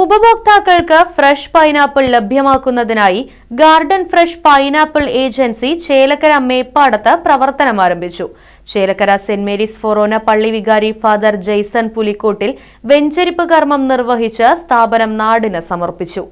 ഉപഭോക്താക്കൾക്ക് fresh pineapple ലഭ്യമാക്കുന്നതിനായി garden fresh pineapple agency Chelakkara മേപ്പാടത്ത് പ്രവർത്തനം ആരംഭിച്ചു. ചേലക്കര സെന്റ് മേരീസ് ഫൊറോന പള്ളി വികാരി ഫാദർ ജെയ്സൺ പുലിക്കോട്ടിൽ വെഞ്ചരിപ്പ് കർമ്മം നിർവഹിച്ച് സ്ഥാപനം നാടിന് സമർപ്പിച്ചു.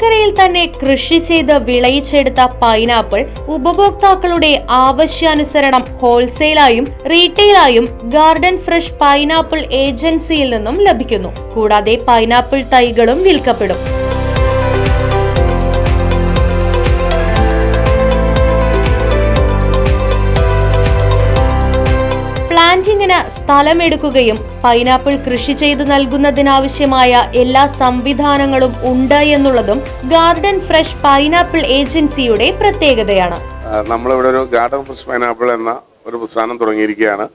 ചേലക്കരയിൽ തന്നെ കൃഷി ചെയ്ത് വിളയിച്ചെടുത്ത പൈനാപ്പിൾ ഉപഭോക്താക്കളുടെ ആവശ്യാനുസരണം ഹോൾസെയിലായും റീറ്റെയിലായും ഗാർഡൻ ഫ്രഷ് പൈനാപ്പിൾ ഏജൻസിയിൽ നിന്നും ലഭിക്കുന്നു. കൂടാതെ പൈനാപ്പിൾ തൈകളും വിൽക്കപ്പെടും. പ്ലാന്റിങ്ങിന് സ്ഥലമെടുക്കുകയും പൈനാപ്പിൾ കൃഷി ചെയ്തു നൽകുന്നതിനാവശ്യമായ എല്ലാ സംവിധാനങ്ങളും ഉണ്ട് എന്നുള്ളതും ഗാർഡൻ ഫ്രഷ് പൈനാപ്പിൾ ഏജൻസിയുടെ പ്രത്യേകതയാണ്. നമ്മളിവിടെ ഒരു ഗാർഡൻ ഫ്രഷ് പൈനാപ്പിൾ എന്ന ഒരു പ്രസ്ഥാനം തുടങ്ങിയിരിക്കുകയാണ്.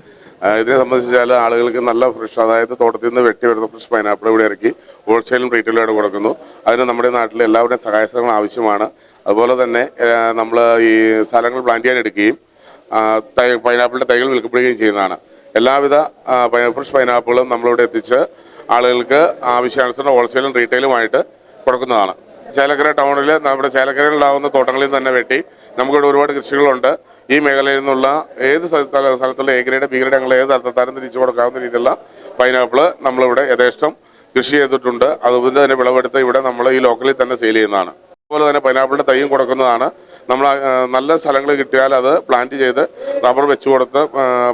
ഇതിനെ സംബന്ധിച്ചാൽ ആളുകൾക്ക് നല്ല ഫ്രഷ് അതായത് തോട്ടത്തിൽ നിന്ന് വെട്ടി വരുന്ന ഫ്രഷ് പൈനാപ്പിൾ ഇവിടെ ഇറക്കി ഹോൾസെയിലും റീറ്റെയിലായിട്ട് കൊടുക്കുന്നു. അതിന് നമ്മുടെ നാട്ടിൽ എല്ലാവരുടെയും സഹായ സഹകരണം ആവശ്യമാണ്. അതുപോലെ തന്നെ നമ്മൾ ഈ സ്ഥലങ്ങൾ പ്ലാന്റ് ചെയ്യാൻ എടുക്കുകയും പൈനാപ്പിളിന്റെ തൈകൾ വിൽക്കപ്പെടുകയും ചെയ്യുന്നതാണ്. എല്ലാവിധ ഫ്രഷ് പൈനാപ്പിളും നമ്മളിവിടെ എത്തിച്ച് ആളുകൾക്ക് ആവശ്യാനുസരണം ഹോൾസെയിലും റീറ്റെയിലുമായിട്ട് കൊടുക്കുന്നതാണ്. ചേലക്കര ടൗണിൽ നമ്മുടെ ചേലക്കരയിലുണ്ടാകുന്ന തോട്ടങ്ങളിൽ തന്നെ വെട്ടി നമുക്കിവിടെ ഒരുപാട് കൃഷികളുണ്ട്. ഈ മേഖലയിൽ നിന്നുള്ള ഏത് സ്ഥലത്തുള്ള എ ഗ്രേഡ് ബി ഗ്രേഡ് ഞങ്ങൾ ഏത് തരം തിരിച്ചു കൊടുക്കാവുന്ന രീതിയിലുള്ള പൈനാപ്പിൾ നമ്മളിവിടെ യഥേഷ്ടം കൃഷി ചെയ്തിട്ടുണ്ട്. അതുപോലെ തന്നെ വിളവെടുത്ത് ഇവിടെ നമ്മൾ ഈ ലോക്കലിൽ തന്നെ സെയിൽ ചെയ്യുന്നതാണ്. അതുപോലെ തന്നെ പൈനാപ്പിളിന്റെ തൈയും കൊടുക്കുന്നതാണ്. നമ്മൾ നല്ല സ്ഥലങ്ങൾ കിട്ടിയാൽ അത് പ്ലാന്റ് ചെയ്ത് റബ്ബർ വെച്ചു കൊടുത്ത്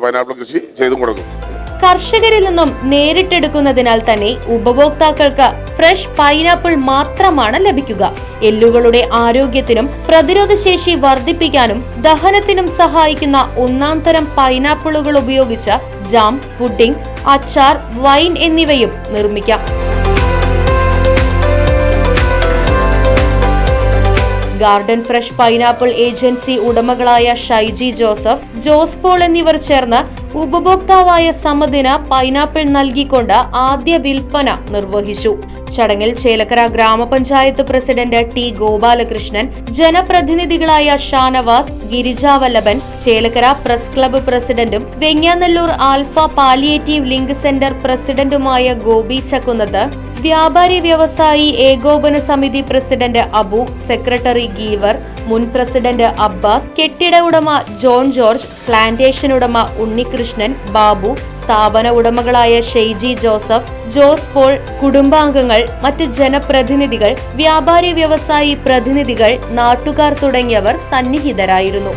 പൈനാപ്പിൾ കൃഷി ചെയ്തും കൊടുക്കും. കർഷകരിൽ നിന്നും നേരിട്ടെടുക്കുന്നതിനാൽ തന്നെ ഉപഭോക്താക്കൾക്ക് ഫ്രഷ് പൈനാപ്പിൾ മാത്രമാണ് ലഭിക്കുക. എല്ലുകളുടെ ആരോഗ്യത്തിനും പ്രതിരോധശേഷി വർദ്ധിപ്പിക്കാനും ദഹനത്തിനും സഹായിക്കുന്ന ഒന്നാം തരം പൈനാപ്പിളുകൾ ഉപയോഗിച്ച ജാം പുഡിംഗ് അച്ചാർ വൈൻ എന്നിവയും നിർമ്മിക്കാം. ഗാർഡൻ ഫ്രഷ് പൈനാപ്പിൾ ഏജൻസി ഉടമകളായ ഷൈജി ജോസഫ് ജോസ് പോൾ എന്നിവർ ചേർന്ന് ഉപഭോക്താവായ സമദിന പൈനാപ്പിൾ നൽകിക്കൊണ്ട് ആദ്യ വിൽപ്പന നിർവഹിച്ചു. ചടങ്ങിൽ ചേലക്കര ഗ്രാമപഞ്ചായത്ത് പ്രസിഡന്റ് ടി ഗോപാലകൃഷ്ണൻ ജനപ്രതിനിധികളായ ഷാനവാസ് ഗിരിജാവല്ലഭൻ ചേലക്കര പ്രസ് ക്ലബ്ബ് പ്രസിഡന്റും Venganellur alpha palliative link centre പ്രസിഡന്റുമായ ഗോപി ചക്കുന്നത്ത് വ്യാപാരി വ്യവസായി ഏകോപന സമിതി പ്രസിഡന്റ് അബു സെക്രട്ടറി ഗീവർ മുൻ പ്രസിഡന്റ് അബ്ബാസ് കെട്ടിട ഉടമ ജോൺ ജോർജ് പ്ലാന്റേഷൻ ഉടമ ഉണ്ണികൃഷ്ണൻ ബാബു സ്ഥാപന ഉടമകളായ ഷെയ്ജി ജോസഫ് ജോസ് പോൾ കുടുംബാംഗങ്ങൾ മറ്റ് ജനപ്രതിനിധികൾ വ്യാപാരി വ്യവസായി പ്രതിനിധികൾ നാട്ടുകാർ തുടങ്ങിയവർ സന്നിഹിതരായിരുന്നു.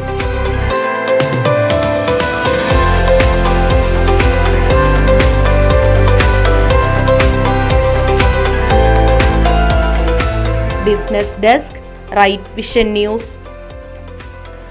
business desk right vision news